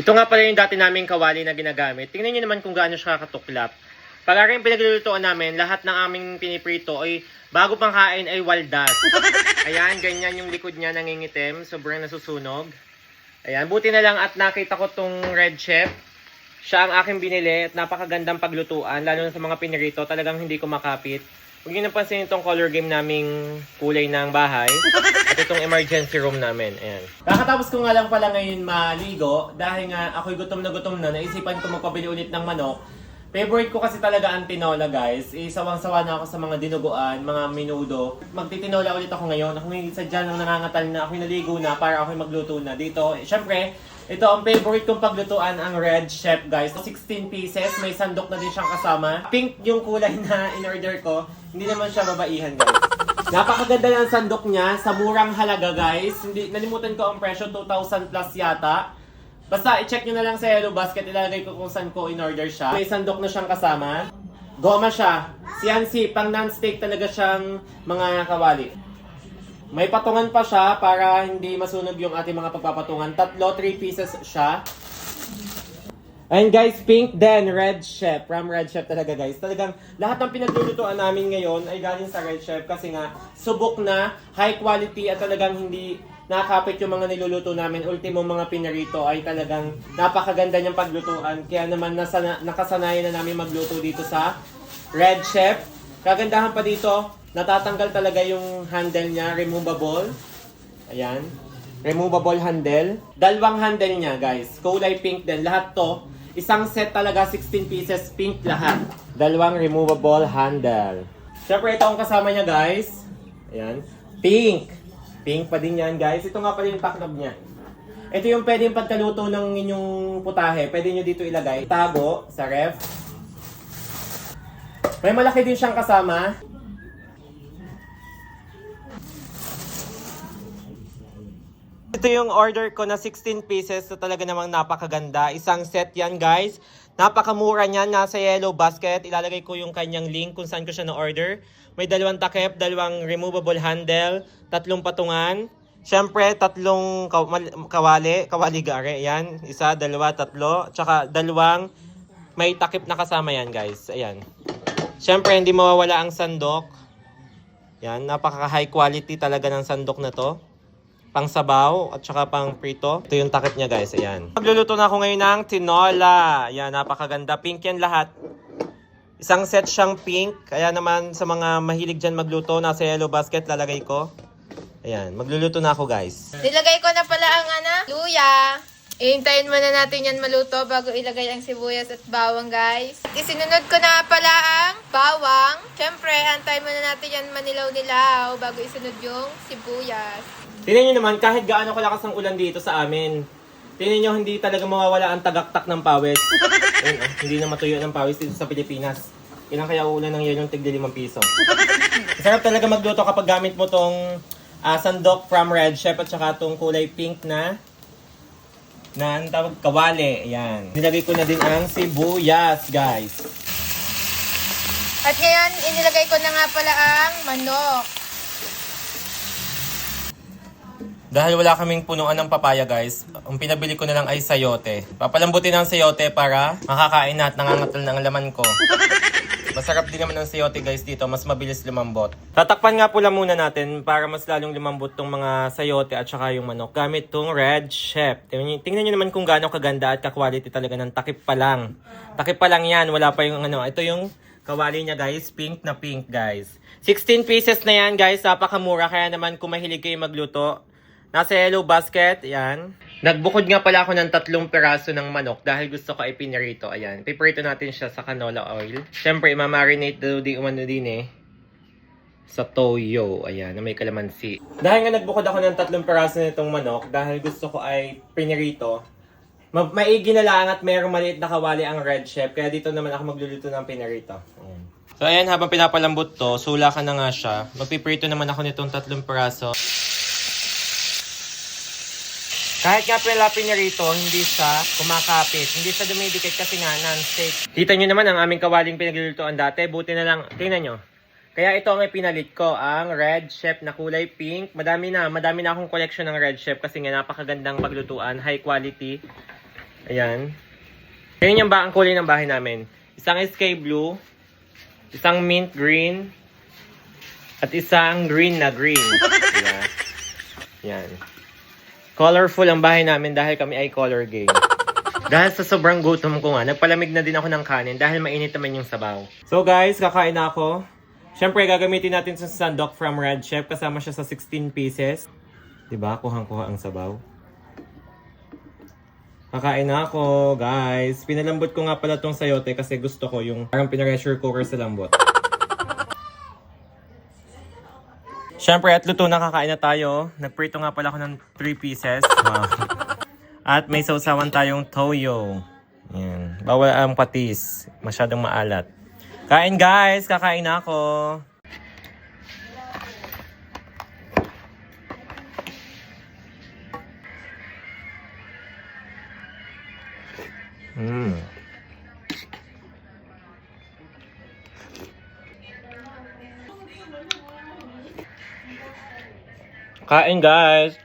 Ito nga pala yung dati naming kawali na ginagamit. Tingnan nyo naman kung gaano siya katuklap. Pag yung pinaglulutoan namin, lahat ng aming piniprito ay bago pang kain ay waldas. Ayan, ganyan yung likod niya nangingitim. Sobrang nasusunog. Ayan, buti na lang at nakita ko tong red chef. Siya ang aking binili at napakagandang paglutuan. Lalo na sa mga pinirito, talagang hindi ko makapit. Huwag niyo napansin itong color game naming kulay ng bahay. At itong emergency room namin. Ayan. Kakatapos ko nga lang pala ngayon maligo. Dahil nga ako'y gutom na gutom na. Naisipan ko magpabili ulit ng manok. Favorite ko kasi talaga ang tinola guys. Isawang-sawa na ako sa mga dinuguan, mga minudo. Magtitinola ulit ako ngayon. Ako ngayon sadya nang nangangatal na ako'y naligo na para ako'y magluto na dito. Eh, Siyempre, ito ang favorite kong paglutuan, ang Red Chef guys. 16 pieces, may sandok na din siyang kasama. Pink yung kulay na in-order ko. Hindi naman siya babaihan guys. Napakaganda ng sandok niya sa murang halaga guys. Hindi nalimutan ko ang presyo 2,000 plus yata. Basta i-check nyo na lang sa Yellow Basket, ilalagay ko kung saan ko in-order siya. May sandok na siyang kasama. Goma siya. CNC, pang non-stick talaga siyang mga kawali. May patungan pa siya para hindi masunog yung ating mga pagpapatungan. Tatlo, 3 pieces siya. And guys, pink then Red Chef. From Red Chef talaga guys. Talagang lahat ng pinaglulutuan namin ngayon ay galing sa Red Chef kasi nga subok na, high quality at talagang hindi nakakapit yung mga niluluto namin. Ultimo mga pinarito ay talagang napakaganda niyang paglutuan. Kaya naman nasana, nakasanayan na namin magluto dito sa Red Chef. Kagandahan pa dito, natatanggal talaga yung handle niya, removable. Ayan. Removable handle. Dalawang handle niya, guys. Kulay pink din. Lahat to, isang set talaga, 16 pieces, pink lahat. Dalawang removable handle. Siyempre, ito ang kasama niya, guys. Ayan. Pink. Pink pa din yan, guys. Ito nga pala yung taklob niya. Ito yung pwedeng pagkaluto ng inyong putahe. Pwede nyo dito ilagay. Tago sa ref. May malaki din siyang kasama. Ito yung order ko na 16 pieces na talaga namang napakaganda. Isang set yan guys. Napakamura niyan. Nasa yellow basket. Ilalagay ko yung kanyang link kung saan ko siya na-order. May dalawang takip, dalawang removable handle, tatlong patungan. Siyempre, tatlong kaw- kawali. Kawali gare. Yan. Isa, dalawa, tatlo. Tsaka dalawang may takip na kasama yan guys. Ayan. Siyempre, hindi mawawala ang sandok. Yan. Napaka high quality talaga ng sandok na to pang sabaw at saka pang prito. Ito yung takip niya guys, ayan. Magluluto na ako ngayon ng tinola. Ayan, napakaganda. Pink yan lahat. Isang set siyang pink. Kaya naman sa mga mahilig dyan magluto, nasa yellow basket lalagay ko. Ayan, magluluto na ako guys. Nilagay ko na pala ang ano, luya. Ihintayin muna natin yan maluto bago ilagay ang sibuyas at bawang, guys. Isinunod ko na pala ang bawang. Siyempre, antayin muna natin yan manilaw-nilaw bago isunod yung sibuyas. Tingnan nyo naman, kahit gaano kalakas ang ulan dito sa amin, tingnan nyo, hindi talaga mawawala ang tagaktak ng pawis. Ayun, oh, hindi na matuyo ng pawis dito sa Pilipinas. Ilang kaya uulan ng yung tigli 5 piso. Sarap talaga magluto kapag gamit mo tong ah, sandok from Red Chef at saka tong kulay pink na na ang tawag kawali. Ayan. Nilagay ko na din ang sibuyas, guys. At ngayon, inilagay ko na nga pala ang manok. Dahil wala kaming punuan ng papaya guys, ang pinabili ko na lang ay sayote. Papalambutin ang sayote para makakain na at nangangatal ng laman ko. Masarap din naman ang sayote guys dito, mas mabilis lumambot. Tatakpan nga pula muna natin para mas lalong lumambot tong mga sayote at saka yung manok gamit tong Red Chef. Tingnan tingnan nyo naman kung gaano kaganda at ka-quality talaga ng takip pa lang. Takip pa lang yan, wala pa yung ano. Ito yung kawali niya guys, pink na pink guys. 16 pieces na yan guys, napakamura kaya naman kung mahilig kayo magluto, Nasa yellow basket, yan. Nagbukod nga pala ako ng tatlong peraso ng manok dahil gusto ko ay pinirito. Ayan, piprito natin siya sa canola oil. Siyempre, imamarinate daw di umano din eh. Sa toyo, ayan, na may kalamansi. Dahil nga nagbukod ako ng tatlong peraso nitong manok, dahil gusto ko ay pinirito, ma maigi na lang at merong maliit na kawali ang red chef, kaya dito naman ako magluluto ng pinirito. Ayan. So ayan, habang pinapalambot to, sula ka na nga siya. Magpiprito naman ako nitong tatlong peraso. Kahit nga pala pinirito, hindi siya kumakapit. Hindi siya dumidikit kasi nga non-stick. Kita nyo naman ang aming kawaling pinaglulutoan dati. Buti na lang, tingnan nyo. Kaya ito ang ipinalit ko, ang Red Chef na kulay pink. Madami na, madami na akong collection ng Red Chef kasi nga napakagandang paglutuan, high quality. Ayan. Ganyan yung ba ang kulay ng bahay namin. Isang sky blue, isang mint green, at isang green na green. Diba? Yan. Colorful ang bahay namin dahil kami ay color game. Dahil sa sobrang gutom ko nga, nagpalamig na din ako ng kanin dahil mainit naman yung sabaw. So guys, kakain na ako. Siyempre, gagamitin natin sa sandok from Red Chef. Kasama siya sa 16 pieces. Diba? Kuhang-kuha ang sabaw. Kakain na ako, guys. Pinalambot ko nga pala tong sayote kasi gusto ko yung parang pinaressure cooker sa lambot. Siyempre, at luto na kakain na tayo. Nagprito nga pala ako ng 3 pieces. Wow. At may sausawan tayong toyo. Yan. Bawal ang patis. Masyadong maalat. Kain guys! Kakain na ako. Mm. Kain guys!